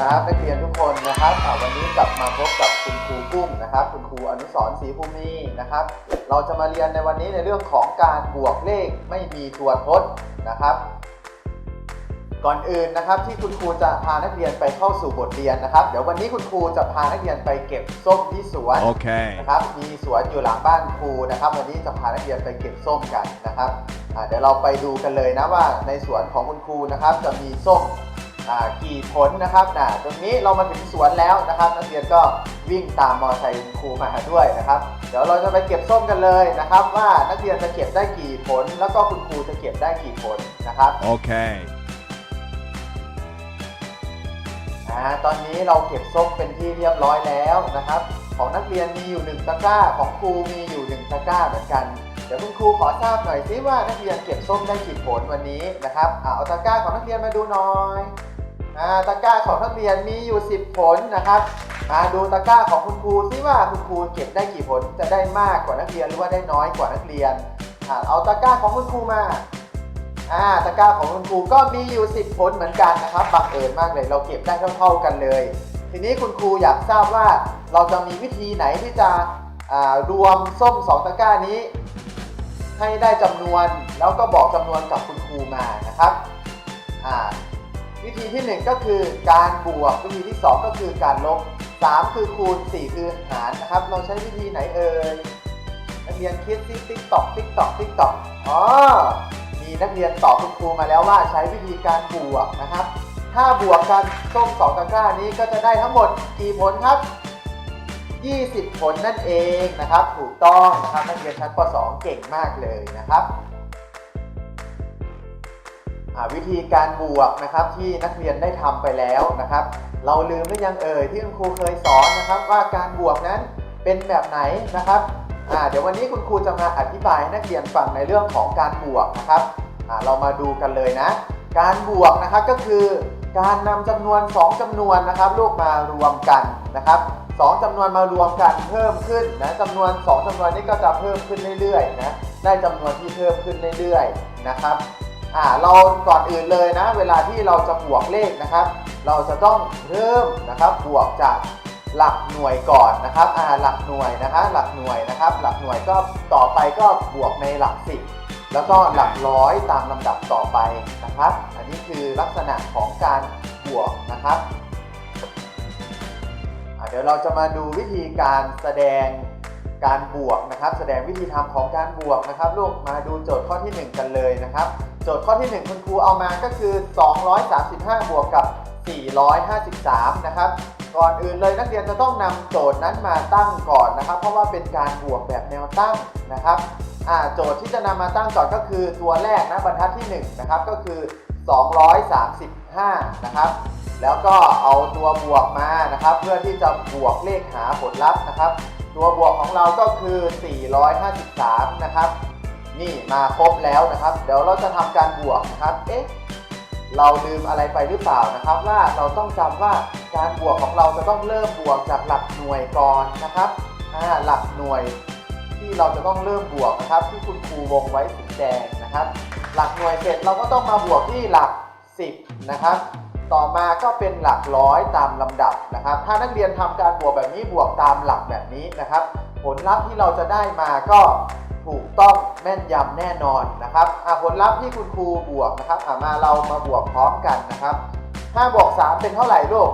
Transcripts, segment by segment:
ครับนักเรียนทุกคนนะครับอ่าวันนี้กลับมาพบกับคุณครูกุ้งนะครับ คุณครูอนุสรณ์ศรีภูมินะครับ เราจะมาเรียนในวันนี้ในเรื่องของการบวกเลขไม่มีตัวทดนะครับ ก่อนอื่นนะครับที่คุณครูจะพานักเรียนไปเข้าสู่บทเรียนนะครับ เดี๋ยววันนี้คุณครูจะพานักเรียนไปเก็บส้มที่สวน Okay. นะครับมีสวนอยู่หลังบ้านครูนะครับ วันนี้จะพานักเรียนไปเก็บส้มกันนะครับอ่าเดี๋ยวเราไปดูกันเลยนะว่าในสวนของคุณครูนะครับจะมีส้มอ่า กี่ผลนะครับนะตรงนี้เรามาถึงสวนแล้วนะครับ นักเรียนก็วิ่งตามมอเตอร์ไซค์คุณครูมาด้วยนะครับ เดี๋ยวเราจะไปเก็บส้มกันเลยนะครับ ว่านักเรียนจะเก็บได้กี่ผล แล้วก็คุณครูจะเก็บได้กี่ผลนะครับ Okay. อ่าตอนนี้เราเก็บส้มเป็นที่เรียบร้อยแล้วนะครับ ของนักเรียนมีอยู่1ตะกร้าของครูมีอยู่1ตะกร้าเหมือนกันเดี๋ยวคุณครูขอทราบหน่อยซิว่านักเรียนเก็บส้มได้กี่ผลวันนี้นะครับอ่าเอาตะกร้าของนักเรียนมาดูหน่อย อ่าตะกร้าของนักเรียนมีอยู่ 10 ผลนะครับมาดูตะกร้าของคุณครูซิว่าคุณครูเก็บได้กี่ผลจะได้มากกว่านักเรียนหรือว่าได้น้อยกว่านักเรียนอ่าเอาตะกร้าของคุณครูมาอ่าตะกร้าของคุณครูก็มีอยู่ 10 ผลเหมือนกันนะครับบังเอิญมากเลย เราเก็บได้เท่า ๆกันเลย ทีนี้คุณครูอยากทราบว่าเราจะมีวิธีไหนที่จะรวมส้มสองตะกร้านี้ ให้ได้จำนวนแล้วก็บอกจำนวนกับคุณครูมานะครับ วิธีที่หนึ่งก็คือการบวก วิธีที่สองก็คือการลบสามคือคูณสี่คือหารนะครับ เราใช้วิธีไหนเอ่ยนักเรียนคิดซิติ๊กตอกติ๊กตอกติ๊กตอกอ๋อมีนักเรียนตอบคุณครูมาแล้วว่าใช้วิธีการบวกนะครับ ถ้าบวกกันส้มสองตะกร้านี้ก็จะได้ทั้งหมดกี่ผลครับ 20 ผลนั่นเองนะครับ ถูกต้องนะครับนักเรียนชั้นป .2 เก่งมากเลยนะครับ วิธีการบวกนะครับที่นักเรียนได้ทำไปแล้วนะครับ เราลืมหรือยังเอ่ยที่คุณครูเคยสอนนะครับว่าการบวกนั้นเป็นแบบไหนนะครับเดี๋ยววันนี้คุณครูจะมาอธิบายให้นักเรียนฟังในเรื่องของการบวกนะครับเรามาดูกันเลยนะ การบวกนะครับก็คือการนำจำนวน 2จำนวนนะครับลูกมารวมกันนะครับสองจำนวนมารวมกันเพิ่มขึ้นนะจำนวน 2จำนวนนี้ก็จะเพิ่มขึ้นเรื่อยๆนะได้จำนวนที่เพิ่มขึ้นเรื่อยๆนะครับ อ่าเราก่อนอื่นเลยนะ เวลาที่เราจะบวกเลขนะครับ เราจะต้องเริ่มนะครับบวกจากหลักหน่วยก่อนนะครับอ่าหลักหน่วยนะคะหลักหน่วยนะครับ หลักหน่วยก็ต่อไปก็บวกในหลักสิบแล้วก็หลักร้อยตามลำดับต่อไปนะครับ อันนี้คือลักษณะของการบวกนะครับเดี๋ยวเราจะมาดูวิธีการแสดงการบวกนะครับ แสดงวิธีทำของการบวกนะครับ ลูกมาดูโจทย์ข้อที่ 1 กันเลยนะครับ โจทย์ข้อที่ 1 คุณครูเอามาก็คือ 235 บวกกับ 453 นะครับ ก่อนอื่นเลยนักเรียนจะต้องนำโจทย์นั้นมาตั้งก่อนนะครับ เพราะว่าเป็นการบวกแบบแนวตั้งนะครับโจทย์ที่จะนำมาตั้งก่อนก็คือตัวแรกนะบรรทัดที่ 1 นะครับก็คือ 235 นะครับ แล้วก็เอาตัวบวกมานะครับ เพื่อที่จะบวกเลขหาผลลัพธ์นะครับ ตัวบวกของเราก็คือ 453 นะครับ นี่มาครบแล้วนะครับ เดี๋ยวเราจะทำการบวกนะครับ เอ๊ะ เราลืมอะไรไปหรือเปล่านะครับ ว่าเราต้องจำว่าการบวกของเราจะต้องเริ่มบวกจากหลักหน่วยก่อนนะครับอ่าหลักหน่วยที่เราจะต้องเริ่มบวกนะครับ ที่คุณครูวงไว้สีแดงนะครับ หลักหน่วยเสร็จเราก็ต้องมาบวกที่หลัก 10 นะครับ ต่อมาก็เป็นหลักร้อยตามลำดับนะครับ ถ้านักเรียนทำการบวกแบบนี้บวกตามหลักแบบนี้นะครับ ผลลัพธ์ที่เราจะได้มาก็ ถูกต้องแม่นยำแน่นอนนะครับอะผลลัพธ์ที่คุณครูบวกนะครับอะมาเรามาบวกพร้อมกันนะครับ5บวก3เป็นเท่าไหร่ลูก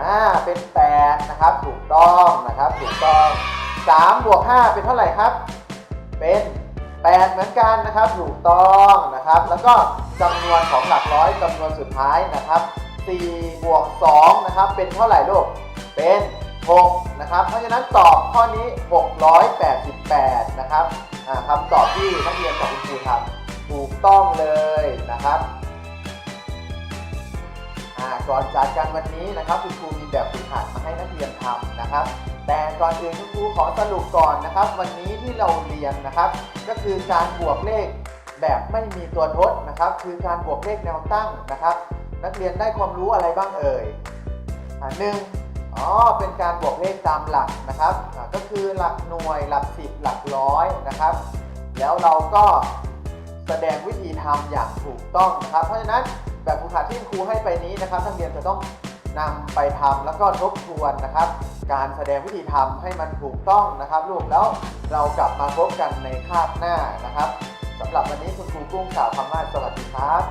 อ่าเป็น8นะครับถูกต้องนะครับถูกต้อง3บวก5เป็นเท่าไหร่ครับ เป็น 8 เหมือนกันนะครับถูกต้องนะครับ แล้วก็จำนวนของหลักร้อยจำนวนสุดท้ายนะครับ4บวก2นะครับเป็นเท่าไหร่ลูกเป็น 6นะครับเพราะฉะนั้นตอบข้อนี้ 688 นะครับคำตอบที่นักเรียนกับคุณครูทำถูกต้องเลยนะครับก่อนจากกันวันนี้นะครับคุณครูมีแบบฝึกหัดมาให้นักเรียนทำนะครับ แต่ก่อนอื่นคุณครูขอสรุปก่อนนะครับ วันนี้ที่เราเรียนนะครับ ก็คือการบวกเลขแบบไม่มีตัวทดนะครับ คือการบวกเลขแนวตั้งนะครับ นักเรียนได้ความรู้อะไรบ้างเอ่ยหนึ่ง อ๋อ เป็นการบวกเลขตามหลักนะครับก็คือหลักหน่วยหลักสิบหลักร้อยนะครับ แล้วเราก็แสดงวิธีทำอย่างถูกต้องนะครับ เพราะฉะนั้นแบบฝึกหัดที่ครูให้ไปนี้นะครับนักเรียนจะต้องนำไปทำแล้วก็ทบทวนนะครับ การแสดงวิธีทำให้มันถูกต้องนะครับลูกแล้วเรากลับมาพบกันในคาบหน้านะครับสำหรับวันนี้คุณครูกุ้งกล่าวคำว่าสวัสดีครับ